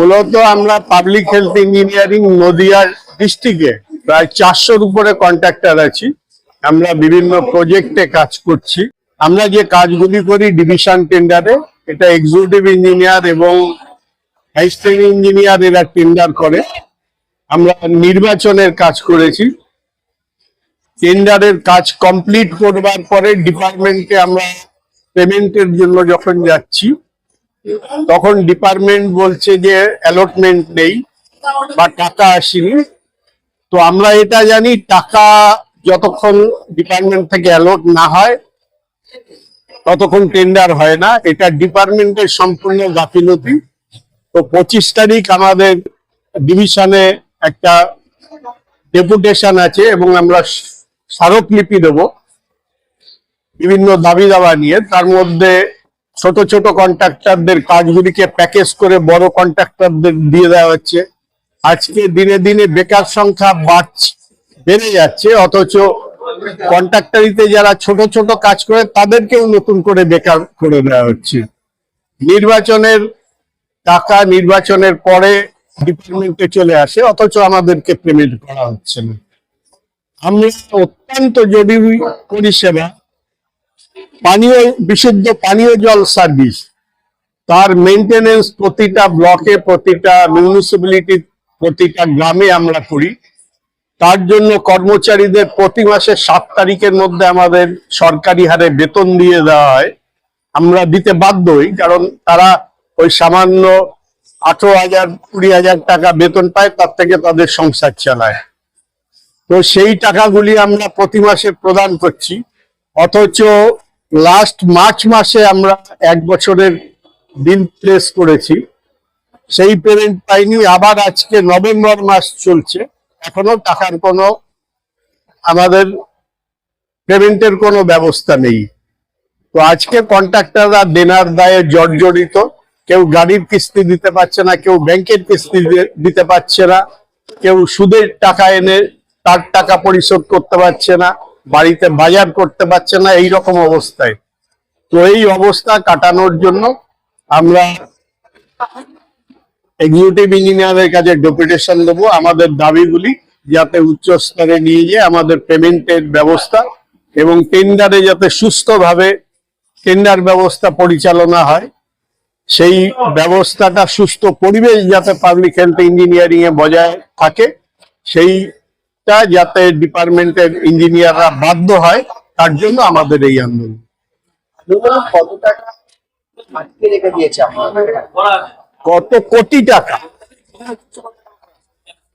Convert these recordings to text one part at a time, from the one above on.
মূলত আমরা public health engineering নদিয়ার ডিস্ট্রিক্টে প্রায় চারশোর উপরে কন্ট্রাক্টর আছি। আমরা বিভিন্ন প্রজেক্টে কাজ করছি। আমরা যে কাজগুলি করি ডিভিশন টেন্ডারে এটা এক্সিকিউটিভ ইঞ্জিনিয়ার এবং অ্যাসিস্ট্যান্ট ইঞ্জিনিয়ার এরা টেন্ডার করে। আমরা নির্বাচনের কাজ করেছি। টেন্ডারের কাজ কমপ্লিট করবার পরে ডিপার্টমেন্টে আমরা পেমেন্টের জন্য যখন যাচ্ছি তখন ডিপার্টমেন্ট বলছে যে অ্যালটমেন্ট নেই বা টাকা আসেনি। তো আমরা এটা জানি, টাকা যতক্ষণ ডিপার্টমেন্ট থেকে অ্যালট না হয়, ততক্ষণ টেন্ডার হয় না। এটা ডিপার্টমেন্টের সম্পূর্ণ গাফিলতি। তো পঁচিশ তারিখ আমাদের ডিভিশনে একটা ডেপুটেশন আছে এবং আমরা স্মারকলিপি দেব। বিভিন্ন দাবি দাবা নিয়ে। তার মধ্যে ছোট ছোট কন্ট্রাক্টরদের কাজগুলিকে প্যাকেজ করে বড় কন্ট্রাক্টরদের দিয়ে দেওয়া হচ্ছে। আজকে দিনে দিনে বেকার সংখ্যা বাড়ছে, বেড়ে যাচ্ছে, অথচ কন্ট্রাক্টরিতে যারা ছোট ছোট কাজ করে, তাদেরকেও নতুন করে বেকার করে দেওয়া হচ্ছে। নির্বাচনের টাকা নির্বাচনের পরে ডিপার্টমেন্টে চলে আসে, অথচ আমাদেরকে পেমেন্ট করা হচ্ছে না। আমরা অত্যন্ত জরুরি পরিষেবা পানীয়, বিশুদ্ধ পানীয় জল সার্ভিস তার মেনটেনেন্স প্রতিটা ব্লকে প্রতিটা মিউনিসিপ্যালিটি প্রতিটা গ্রামে আমরা করি। তার জন্য কর্মচারীদের প্রতি মাসে সাত তারিখের মধ্যে আমাদের সরকারি হারে বেতন দিয়ে দেওয়া হয়। আমরা দিতে বাধ্য হই, কারণ তারা ওই সামান্য আঠারো হাজার, কুড়ি হাজার টাকা বেতন পায়, তার থেকে তাদের সংসার চালায়। তো সেই টাকাগুলি আমরা প্রতি মাসে প্রদান করছি। অথচ লাস্ট মার্চ মাসে আমরা এক বছরের বিল প্লেস করেছি। সেই পেমেন্ট পাইনি, আবার আজকে নভেম্বর মাস চলছে। এখনও টাকার কোনো আমাদের পেমেন্টের কোনো ব্যবস্থা নেই। তো আজকে কন্ট্রাক্টররা দেনার দায়ে জর্জরিত। কেউ গাড়ির কিস্তি দিতে পারছে না, কেউ ব্যাংকের কিস্তি দিতে পারছে না, কেউ সুদের টাকা এনে তার টাকা পরিশোধ করতে পারছে না। বাড়িতে বাজার করতে পারছে না এই রকম অবস্থায়। তো এই অবস্থা কাটানোর জন্য আমরা এক্সিকিউটিভ ইঞ্জিনিয়ারের কাছে ডেপুটেশন দেবো, আমাদের দাবিগুলি যাতে উচ্চ স্তরে নিয়ে গিয়ে আমাদের পেমেন্টের ব্যবস্থা এবং টেন্ডারে যাতে সুস্থভাবে টেন্ডার ব্যবস্থা পরিচালনা হয়। সেই ব্যবস্থাটা সুস্থ পরিবেশ যাতে পাবলিক হেলথ ইঞ্জিনিয়ারিং এ বজায় থাকে সেইটা যাতে ডিপার্টমেন্টের ইঞ্জিনিয়াররা বাধ্য হয় তার জন্য আমাদের এই আন্দোলন। ধরুন কত টাকা আটকে রেখে দিয়েছে আপনাদের? কত কোটি টাকা?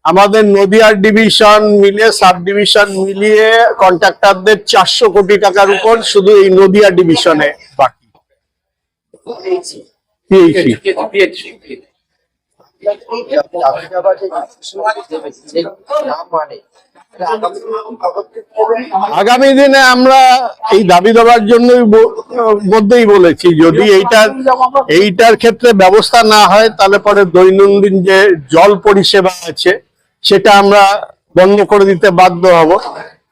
আমাদের নদিয়ার ডিভিশন মিলে সাব ডিভিশন মিলিয়ে কন্ট্রাক্টরদের চারশো কোটি টাকার উপর শুধু এই নদিয়া ডিভিশনে বাকি। আগামী দিনে আমরা এই দাবি দেওয়ার জন্যই ব- মধ্যেই বলেছি, যদি এইটার এইটার ক্ষেত্রে ব্যবস্থা না হয়, তাহলে পরে দৈনন্দিন যে জল পরিষেবা আছে, সেটা আমরা বন্ধ করে দিতে বাধ্য হব।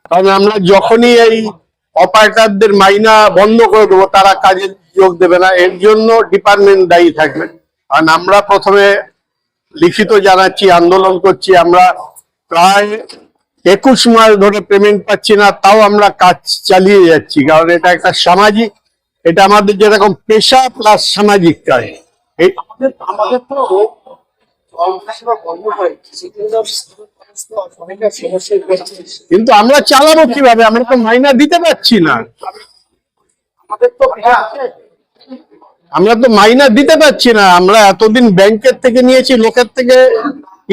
কারণ আমরা যখনই এই অপারেটরদের মাইনা বন্ধ করে দেবো, তারা কাজে যোগ দেবে না। এর জন্য ডিপার্টমেন্ট দায়ী থাকবে। কারণ আমরা প্রথমে লিখিত জানাচ্ছি আন্দোলন করছি আমরা প্রায় একুশ মাস ধরে পেমেন্ট পাচ্ছি না তাও আমরা কাজ চালিয়ে যাচ্ছি কারণ এটা একটা সামাজিক এটা আমাদের যেরকম পেশা প্লাস সামাজিক কাজ। কিন্তু আমরা চালাবো কীভাবে? আমরা তো মাইনা দিতে পারছি না। আমাদের তো আমরা তো মাইনা দিতে পারছি না। আমরা এতদিন ব্যাংকের থেকে নিয়েছি, লোকের থেকে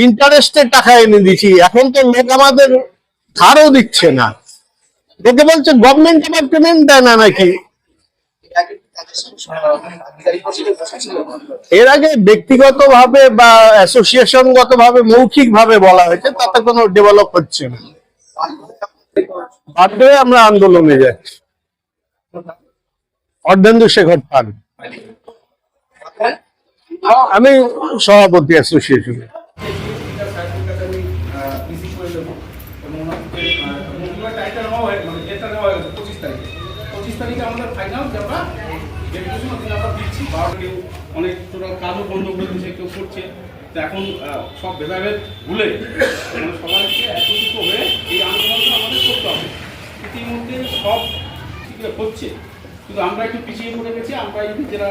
ইন্টারেস্টের টাকা এনে দিচ্ছি এখন তো লোক আমাদের ধারও দিচ্ছে না। লোকে বলছে গভর্নমেন্ট আমার পেমেন্ট দেয় না নাকি? এর আগে ব্যক্তিগতভাবে বা অ্যাসোসিয়েশন গত ভাবে মৌখিক ভাবে বলা হয়েছে, তাতে কোনো ডেভেলপ হচ্ছে না। বাধ্য আমরা আন্দোলনে যাচ্ছি। অর্ধেন্দু শেখর পাল আমি সভাপতি অ্যাসোসিয়েশন হয় অনেক কাজও বন্ধ করে দিচ্ছে কেউ করছে এখন সব ভেদাভেদ ভুলে সবাইকে একত্রিত হয়ে এই আমাদের করতে হবে ইতিমধ্যে সব হচ্ছে। কিন্তু আমরা একটু পিছিয়ে পড়ে গেছি, আমরা এই নিজেরা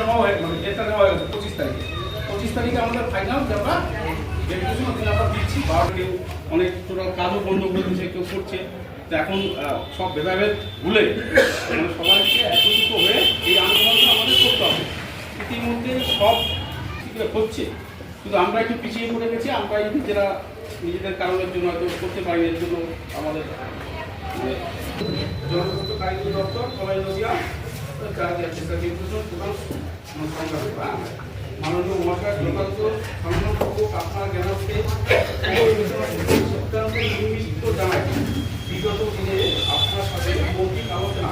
নেওয়া হয়ে মানে হয়ে পঁচিশ তারিখে। পঁচিশ তারিখে ফাইনাল দিচ্ছি। বারো অনেক কাজও বন্ধ করে দিচ্ছে কেউ করছে। তো এখন সব ভেদাভেদ ভুলে মানে সবাইকে একত্রিত হয়ে এই আন্দোলনটা আমাদের করতে হবে ইতিমধ্যে সব ঠিক হচ্ছে কিন্তু আমরা একটু পিছিয়ে পড়ে গেছি আমরা নিজেরা নিজেদের কারণের জন্য হয়তো করতে পারি এর জন্য আমাদের মানে, যোগাযোগ সংগ্রামপূর্বক আপনার নির্মিত বিগত আপনার সাথে আলোচনা